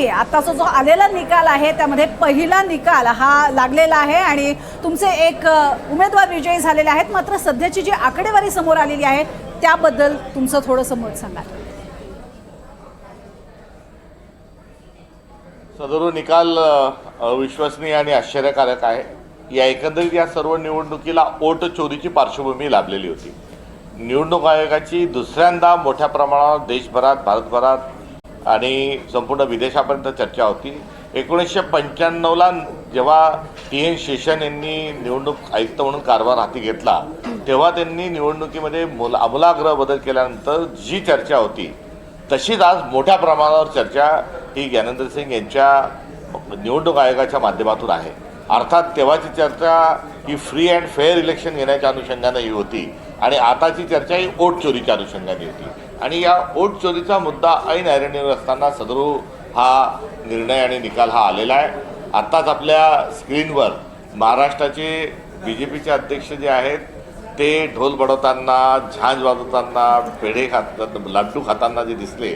आताचा जो आलेला निकाल आहे त्यामध्ये पहिला निकाल हा लागलेला आहे आणि तुमचे एक उमेदवार विजयी झालेले आहेत. मात्र सध्याची जी आकडेवारी समोर आलेली आहे त्याबद्दल तुमचं थोडंसं मत सांगा. सदरू निकाल अविश्वसनीय आणि आश्चर्यकारक आहे. या एकंदरीत या सर्व निवडणुकीला ओट चोरीची पार्श्वभूमी लाभलेली होती. निवडणूक आयोगाची दुसऱ्यांदा मोठ्या प्रमाणावर देशभरात भारतभरात आणि संपूर्ण विदेशापर्यंत चर्चा होती. एकोणीसशे पंच्याण्णवला जेव्हा टी एन शेषन यांनी निवडणूक आयुक्त म्हणून कारभार हाती घेतला तेव्हा त्यांनी निवडणुकीमध्ये मुल आमूलाग्रह बदल केल्यानंतर जी चर्चा होती तशीच आज मोठ्या प्रमाणावर चर्चा ही ज्ञानेंद्र सिंग यांच्या निवडणूक आयोगाच्या माध्यमातून आहे. अर्थात तेव्हाची चर्चा ही फ्री अँड फेअर इलेक्शन घेण्याच्या अनुषंगानं ही होती. आणि आताची चर्चा ही ओट चोरीच्या अनुषंगाने होती. आणि या ओट चोरीचा मुद्दा ऐन ऐरणीवर असताना सदरू हा निर्णय आणि निकाल हा आलेला आहे. आत्ताच आपल्या स्क्रीनवर महाराष्ट्राचे बी जे पीचे अध्यक्ष जे आहेत ते ढोल बडवताना झांज वाजवताना पेढे खात लाड्डू खाताना जे दिसले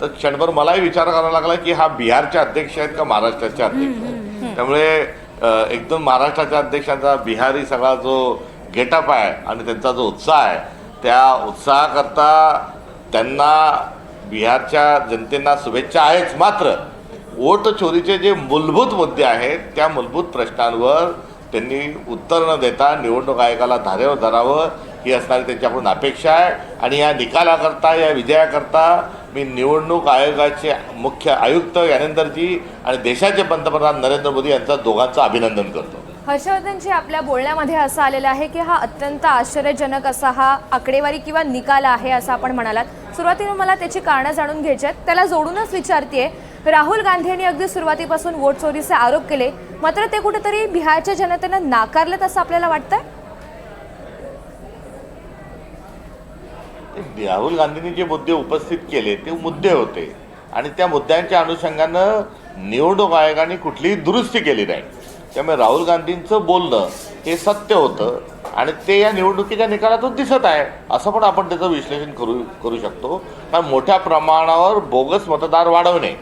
तर क्षणभर मलाही विचार करावा लागला की हा बिहारचे अध्यक्ष आहेत का महाराष्ट्राचे अध्यक्ष त्यामुळे अ, एकदम महाराष्ट्राच्या अध्यक्षांचा बिहारी सगळा जो गेटअप आहे आणि त्यांचा जो उत्साह आहे त्या उत्साहाकरता त्यांना बिहारच्या जनतेना शुभेच्छा आहेच. मात्र वोट चोरीचे जे मूलभूत मुद्दे आहेत त्या मूलभूत प्रश्नांवर त्यांनी उत्तर न देता निवडणूक आयोगाला धारेवर धरावं ही असणारी त्यांच्याकडून अपेक्षा आहे. आणि या निकालाकरता या विजयाकरता मी निवडणूक आयोगाचे मुख्य आयुक्त ज्ञानेंदरजी आणि देशाचे पंतप्रधान नरेंद्र मोदी यांचा दोघांचं अभिनंदन करतो. हर्षवर्धनजी आपल्या बोलण्यामध्ये असं आलेलं आहे की हा अत्यंत आश्चर्यजनक असा हा आकडेवारी किंवा निकाल आहे असं आपण म्हणालात. सुरुवातीला मला त्याची कारणं जाणून घ्यायची आहेत. त्याला जोडूनच विचारते राहुल गांधी यांनी अगदी सुरुवातीपासून वोट चोरीचे आरोप केले. मात्र ते कुठेतरी बिहारच्या जनतेनं नाकारलेत असं आपल्याला वाटतंय? राहुल गांधींनी जे मुद्दे उपस्थित केले ते मुद्दे होते. आणि त्या मुद्द्यांच्या अनुषंगानं निवडणूक आयोगाने कुठलीही दुरुस्ती केली नाही. त्यामुळे राहुल गांधींचं बोलणं हे सत्य होतं आणि ते या निवडणुकीच्या निकालातून दिसत आहे असं पण आपण त्याचं विश्लेषण करू करू शकतो. कारण मोठ्या प्रमाणावर बोगस मतदार वाढवणे.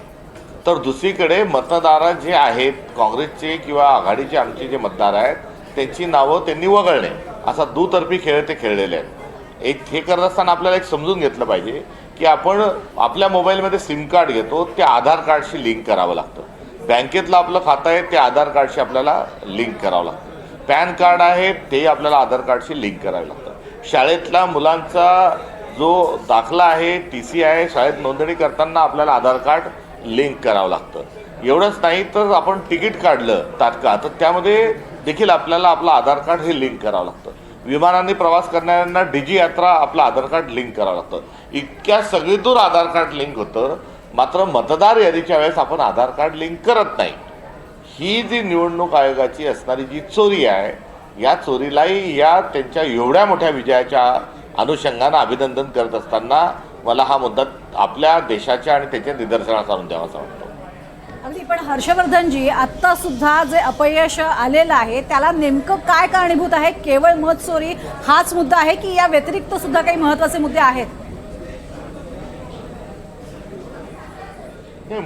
तर दुसरीकडे मतदार जे आहेत काँग्रेसचे किंवा आघाडीचे आमचे जे मतदार आहेत त्यांची नावं त्यांनी वगळणे. असा दुतर्फी खेळ ते खेळलेले आहेत. एक हे करत असताना आपल्याला एक समजून घेतलं पाहिजे की आपण आपल्या मोबाईलमध्ये सिम कार्ड घेतो ते आधार कार्डशी लिंक करावं लागतं. बँकेतलं आपलं खातं आहे ते आधार कार्डशी आपल्याला लिंक करावं लागतं. पॅन कार्ड आहे ते आपल्याला आधार कार्डशी लिंक करावं लागतं. शाळेतला मुलांचा जो दाखला आहे टी सी आहे शाळेत नोंदणी करताना आपल्याला आधार कार्ड लिंक करावं लागतं. एवढंच नाही तर आपण तिकीट काढलं तात्काळ तर त्यामध्ये देखील आपल्याला आपलं आधार कार्ड हे लिंक करावं लागतं. विमानाने प्रवास करणाऱ्यांना डिजी यात्रा आपलं आधार कार्ड लिंक करावं लागतं. इतक्या सगळीतून आधार कार्ड लिंक होतं मात्र मतदार यादीच्या वेळेस आपण आधार कार्ड लिंक करत नाही. ही जी निवडणूक आयोगाची असणारी जी चोरी आहे या चोरीलाही या त्यांच्या एवढ्या मोठ्या विजयाच्या अनुषंगानं अभिनंदन करत असताना मला हा मुद्दा आपल्या देशाच्या आणि त्याच्या निदर्शनास आणून द्यावासा वाटतो. अगदी पण हर्षवर्धनजी आत्ता सुद्धा जे अपयश आलेलं आहे त्याला नेमकं काय कारणीभूत आहे? केवळ मत चोरी हाच मुद्दा आहे की या व्यतिरिक्त सुद्धा काही महत्त्वाचे मुद्दे आहेत?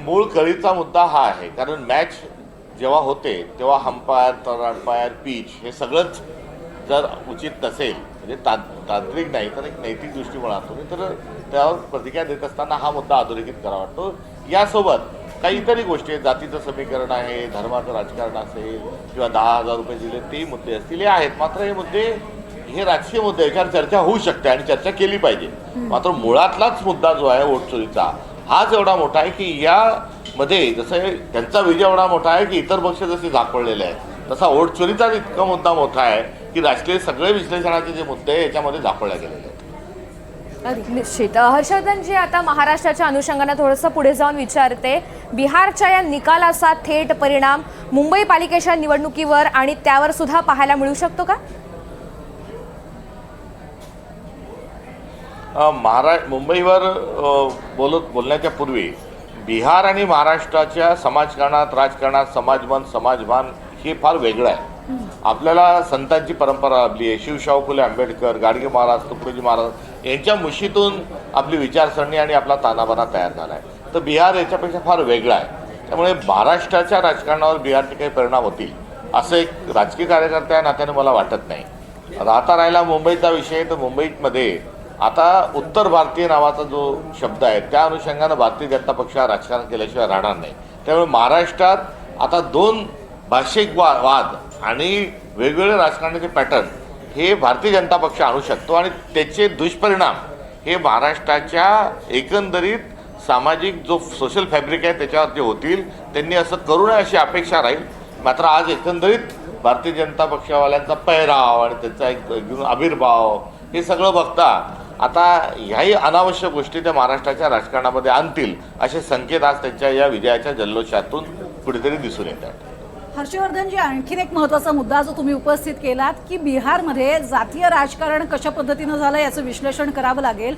मूळ कळीचा मुद्दा हा आहे. कारण मॅच जेव्हा होते तेव्हा हंपायर तर अंपायर पिच हे सगळंच जर उचित नसेल म्हणजे ता तांत्रिक नाही तर एक नैतिक दृष्टिकोनातून तर त्यावर प्रतिक्रिया देत असताना हा मुद्दा अधोरेखित करावा वाटतो. यासोबत काही इतरही गोष्टी आहेत. जातीचं समीकरण आहे धर्माचं राजकारण असेल किंवा दहा हजार रुपये दिले ते मुद्दे असतील हे आहेत. मात्र हे मुद्दे हे राजकीय मुद्दे याच्यावर चर्चा होऊ शकते आणि चर्चा केली पाहिजे. मात्र मुळातलाच मुद्दा जो आहे वोट चोरीचा हाच एवढा मोठा आहे की यामध्ये जसं त्यांचा विजय एवढा मोठा आहे की इतर पक्ष जसे झापडलेले आहेत तसा वोट चोरीचाच इतका मुद्दा मोठा आहे की राष्ट्रीय सगळे विश्लेषणाचे जे मुद्दे याच्यामध्ये झापडल्या गेलेले आहेत. निश्चित हर्षवर्धनजी आता महाराष्ट्राच्या अनुषंगानं थोडंसं पुढे जाऊन विचारते बिहारच्या या निकालाचा थेट परिणाम मुंबई पालिकेच्या निवडणुकीवर आणि त्यावर सुद्धा पाहायला मिळू शकतो का? महारा मुंबईवर बोलत बोलण्याच्या पूर्वी बिहार आणि महाराष्ट्राच्या समाजकारणात राजकारणात समाजमन समाजभान हे फार वेगळं आहे. आपल्याला संतांची परंपरा लाभली आहे शिवशाहू फुले आंबेडकर गाडगे महाराज तुकडोजी महाराज यांच्या मुशीतून आपली विचारसरणी आणि आपला तानाबाना तयार झाला आहे तर बिहार याच्यापेक्षा फार वेगळा आहे. त्यामुळे महाराष्ट्राच्या राजकारणावर बिहारचे काही परिणाम होतील असं एक राजकीय कार्यकर्त्या नात्याने मला वाटत नाही. राहता राहिला मुंबईचा विषय तर मुंबईमध्ये आता उत्तर भारतीय नावाचा जो शब्द आहे त्या अनुषंगानं भारतीय जनता पक्ष राजकारण केल्याशिवाय राहणार नाही. त्यामुळे महाराष्ट्रात आता दोन भाषिक वा वाद आणि वेगवेगळे राजकारणाचे पॅटर्न हे भारतीय जनता पक्ष आणू शकतो आणि त्याचे दुष्परिणाम हे महाराष्ट्राच्या एकंदरीत सामाजिक जो सोशल फॅब्रिक आहे त्याच्यावर जे होतील. त्यांनी असं करू नये अशी अपेक्षा राहील. मात्र आज एकंदरीत भारतीय जनता पक्षवाल्यांचा पेहराव आणि त्याचा एक आविर्भाव हे सगळं बघता आता ह्याही अनावश्यक गोष्टी त्या महाराष्ट्राच्या राजकारणामध्ये आणतील असे संकेत आज त्यांच्या या विजयाच्या जल्लोषातून कुठेतरी दिसून येतात. हर्षवर्धनजी आणखीन एक महत्त्वाचा मुद्दा जो तुम्ही उपस्थित केलात की बिहारमध्ये जातीय राजकारण कशा पद्धतीनं झालं याचं विश्लेषण करावं लागेल.